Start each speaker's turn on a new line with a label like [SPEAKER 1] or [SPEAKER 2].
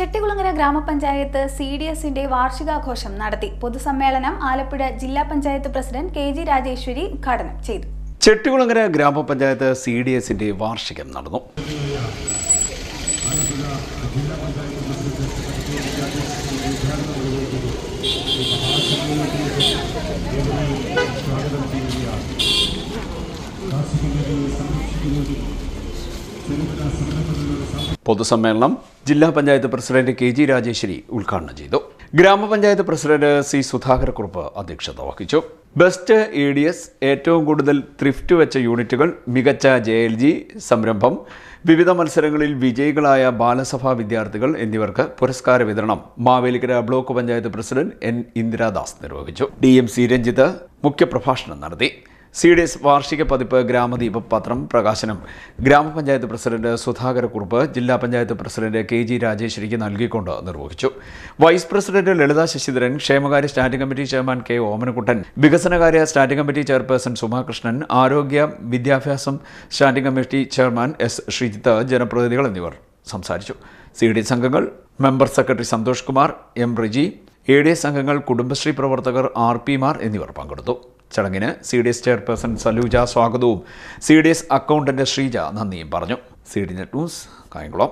[SPEAKER 1] ചെട്ടികുളങ്ങര ഗ്രാമപഞ്ചായത്ത് C D എസിന്റെ വാർഷികാഘോഷം നടത്തി പൊതുസമ്മേളനം ആലപ്പുഴ ജില്ലാ panchayat president K G Rajeshwari ഉദ്ഘാടനം ചെയ്തു.
[SPEAKER 2] ചെട്ടികുളങ്ങര ഗ്രാമപഞ്ചായത്ത് സി ഡി എസിന്റെ വാർഷികം നടന്നു. പൊതുസമ്മേളനം ജില്ലാ panchayat president K G Rajeshwari ഉദ്ഘാടനം ചെയ്തു. ഗ്രാമപഞ്ചായത്ത് പ്രസിഡന്റ് സി സുധാകരക്കുറുപ്പ് അധ്യക്ഷത വഹിച്ചു. ബെസ്റ്റ് എ ഡി എസ് ഏറ്റവും കൂടുതൽ ത്രിഫ്റ്റ് വെച്ച യൂണിറ്റുകൾ മികച്ച ജെ എൽ ജി സംരംഭം വിവിധ മത്സരങ്ങളിൽ വിജയികളായ ബാലസഭാ വിദ്യാർത്ഥികൾ എന്നിവർക്ക് പുരസ്കാര വിതരണം Mavelikara block panchayat president N Indira Das നിർവഹിച്ചു. ഡി എം സി രഞ്ജിത്ത് മുഖ്യപ്രഭാഷണം നടത്തി. സി ഡി എസ് വാർഷിക പതിപ്പ് ഗ്രാമദീപ പത്രം പ്രകാശനം. ഗ്രാമപഞ്ചായത്ത് പ്രസിഡന്റ് സുധാകരക്കുറുപ്പ് ജില്ലാ പഞ്ചായത്ത് പ്രസിഡന്റ് കെ ജി രാജേശ്വരിക്ക് നൽകിക്കൊണ്ട് നിർവഹിച്ചു. വൈസ് പ്രസിഡന്റ് ലളിത ശശിധരൻ ക്ഷേമകാര്യ standing committee chairman K Omanakuttan വികസനകാര്യ സ്റ്റാൻഡിംഗ് കമ്മിറ്റി ചെയർപേഴ്സൺ സുമാകൃഷ്ണൻ ആരോഗ്യ വിദ്യാഭ്യാസം standing committee chairman S Sreejith ജനപ്രതിനിധികൾ എന്നിവർ സംസാരിച്ചു. സി ഡി എസ് അംഗങ്ങൾ member secretary Santhosh Kumar M Riji A D S അംഗങ്ങൾ കുടുംബശ്രീ പ്രവർത്തകർ ആർ പിമാർ എന്നിവർ പങ്കെടുത്തു. ചടങ്ങിന് C D S chairperson Saluja സ്വാഗതവും. C D S accountant Sreeja നന്ദിയും പറഞ്ഞു. C D net news Kayamkulam.